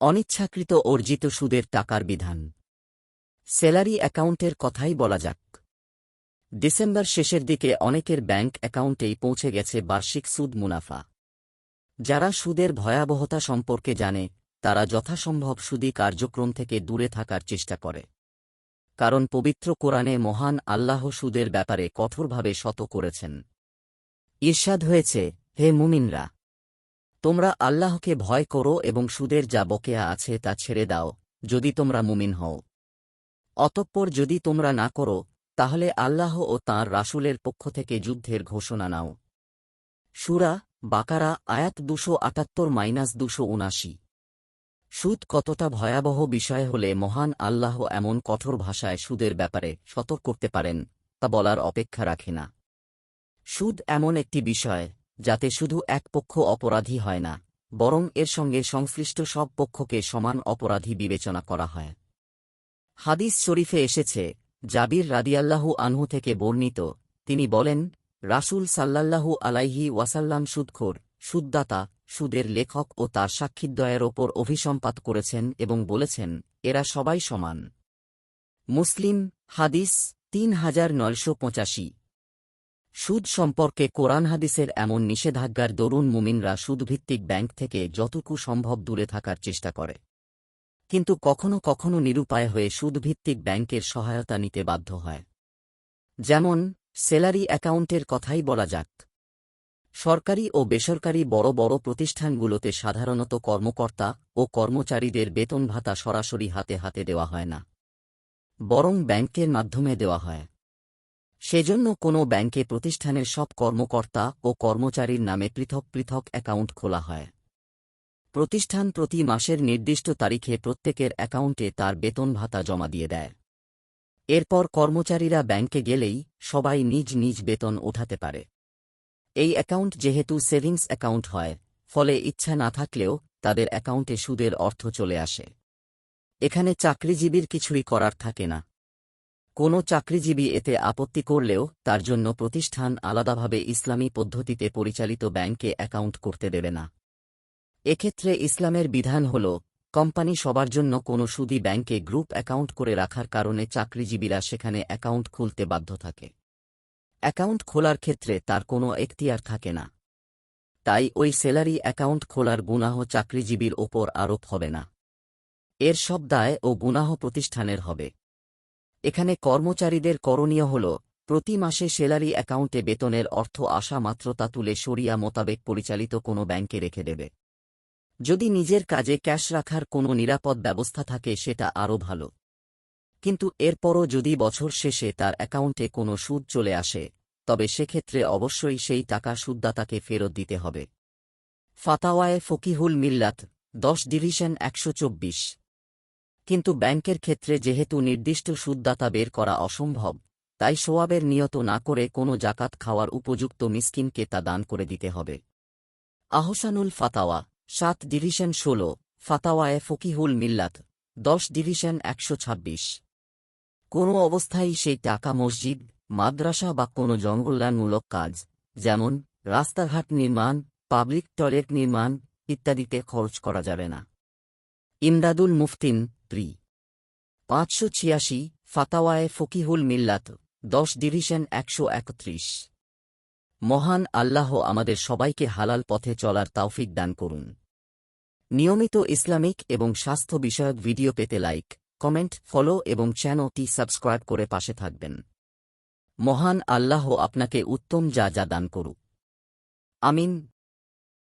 অনিচ্ছাকৃত অর্জিত সুদের টাকার বিধান। স্যালারি অ্যাকাউন্টের কথাই বলা যাক। ডিসেম্বর শেষের দিকে অনেকের ব্যাংক অ্যাকাউন্টেই পৌঁছে গেছে বার্ষিক সুদ মুনাফা। যারা সুদের ভয়াবহতা সম্পর্কে জানে, তারা যথাসম্ভব সুদী কার্যক্রম থেকে দূরে থাকার চেষ্টা করে। কারণ পবিত্র কোরআনে মহান আল্লাহ সুদের ব্যাপারে কঠোরভাবে শত করেছেন। ঈর্ষাদ হয়েছে, হে মুমিনরা! তোমরা আল্লাহকে ভয় করো এবং সুদের যা বকেয়া আছে তা ছেড়ে দাও, যদি তোমরা মুমিন হও। অতঃপর যদি তোমরা না করো, তাহলে আল্লাহ ও তাঁর রাসূলের পক্ষ থেকে যুদ্ধের ঘোষণা নাও। সুরা বাকারা, আয়াত দুশো আটাত্তর মাইনাস দুশো উনাশি। সুদ কতটা ভয়াবহ বিষয় হলে মহান আল্লাহ এমন কঠোর ভাষায় সুদের ব্যাপারে সতর্ক করতে পারেন, তা বলার অপেক্ষা রাখে না। সুদ এমন একটি বিষয় যাতে শুধু এক পক্ষ অপরাধী হয় না, বরং এর সঙ্গে সংশ্লিষ্ট সব পক্ষকে সমান অপরাধী বিবেচনা করা হয়। হাদিস শরীফে এসেছে, জাবির রাদিয়াল্লাহু আনহু থেকে বর্ণিত, তিনি বলেন, রাসূল সাল্লাল্লাহু আলাইহি ওয়াসাল্লাম সুদখোর, সুদদাতা, সুদের লেখক ও তার সাক্ষীদ্বয়ের ওপর অভিসম্পাত করেছেন এবং বলেছেন, এরা সবাই সমান। মুসলিম, হাদিস তিন হাজার নয়শো পঁচাশি। সুদ সম্পর্কে কোরআন হাদিসের এমন নিষেধাজ্ঞার দরুন মুমিনরা সুদভিত্তিক ব্যাংক থেকে যতটুকু সম্ভব দূরে থাকার চেষ্টা করে। কিন্তু কখনো কখনো নিরুপায় হয়ে সুদভিত্তিক ব্যাংকের সহায়তা নিতে বাধ্য হয়। যেমন, স্যালারি অ্যাকাউন্টের কথাই বলা যাক। সরকারি ও বেসরকারি বড় বড় প্রতিষ্ঠানগুলোতে সাধারণত কর্মকর্তা ও কর্মচারীদের বেতন ভাতা সরাসরি হাতে হাতে দেওয়া হয় না। বরং ব্যাংকের মাধ্যমে দেওয়া হয়। সেজন্য কোনো ব্যাংকে প্রতিষ্ঠানের সব কর্মকর্তা ও কর্মচারীর নামে পৃথক পৃথক অ্যাকাউন্ট খোলা হয়। প্রতিষ্ঠান প্রতি মাসের নির্দিষ্ট তারিখে প্রত্যেকের অ্যাকাউন্টে তার বেতন ভাতা জমা দিয়ে দেয়। এরপর কর্মচারীরা ব্যাংকে গেলেই সবাই নিজ নিজ বেতন ওঠাতে পারে। এই অ্যাকাউন্ট যেহেতু সেভিংস অ্যাকাউন্ট হয়, ফলে ইচ্ছা না থাকলেও তাদের অ্যাকাউন্টে সুদের অর্থ চলে আসে। এখানে চাকরিজীবীর কিছুই করার থাকে না। কোনো চাকরিজীবী এতে আপত্তি করলেও তার জন্য প্রতিষ্ঠান আলাদাভাবে ইসলামী পদ্ধতিতে পরিচালিত ব্যাংকে অ্যাকাউন্ট করতে দেবে না। এক্ষেত্রে ইসলামের বিধান হল, কোম্পানি সবার জন্য কোনো সুদি ব্যাংকে গ্রুপ অ্যাকাউন্ট করে রাখার কারণে চাকরিজীবীরা সেখানে অ্যাকাউন্ট খুলতে বাধ্য থাকে। অ্যাকাউন্ট খোলার ক্ষেত্রে তার কোনো এখতিয়ার থাকে না। তাই ওই স্যালারি অ্যাকাউন্ট খোলার গুনাহ চাকরিজীবীর ওপর আরোপ হবে না। এর সব দায় ও গুনাহ প্রতিষ্ঠানের হবে। এখানে কর্মচারীদের করণীয় হল, প্রতি মাসে স্যালারি অ্যাকাউন্টে বেতনের অর্থ আসা মাত্র তা তুলে সরিয়া মোতাবেক পরিচালিত কোনো ব্যাংকে রেখে দেবে। যদি নিজের কাজে ক্যাশ রাখার কোনো নিরাপদ ব্যবস্থা থাকে সেটা আরও ভালো। কিন্তু এরপরও যদি বছর শেষে তার অ্যাকাউন্টে কোনো সুদ চলে আসে, তবে সেক্ষেত্রে অবশ্যই সেই টাকা সুদদাতাকে ফেরত দিতে হবে। ফাতাওয়ায়ে ফকিহুল মিল্লাত, দশ ডিভিশন একশো চব্বিশ। কিন্তু ব্যাংকের ক্ষেত্রে যেহেতু নির্দিষ্ট সুদদাতা বের করা অসম্ভব, তাই সোয়াবের নিয়ত না করে কোনো জাকাত খাওয়ার উপযুক্ত মিসকিনকে তা দান করে দিতে হবে। আহসানুল ফাতাওয়া, সাত ডিভিশন ষোল, ফাতাওয়ায়ে ফকিহুল মিল্লাত, দশ ডিভিশন একশো ছাব্বিশ। কোনো অবস্থায় সেই টাকা মসজিদ, মাদ্রাসা বা কোনো জঙ্গলদানমূলক কাজ, যেমন রাস্তাঘাট নির্মাণ, পাবলিক টয়লেট নির্মাণ ইত্যাদিতে খরচ করা যাবে না। ইমদাদুল মুফতিন প্রি পাঁচশো ছিয়াশি ফাতাওয়ায়ে ফকিহুল মিল্লাত, দশ ডিভিশন একশো একত্রিশ। মহান আল্লাহ আমাদের সবাইকে হালাল পথে চলার তাওফিক দান করুন। নিয়মিত ইসলামিক এবং স্বাস্থ্য বিষয়ক ভিডিও পেতে লাইক, কমেন্ট, ফলো এবং চ্যানেলটি সাবস্ক্রাইব করে পাশে থাকবেন। মহান আল্লাহ আপনাকে উত্তম যা যা দান করুক। আমিন।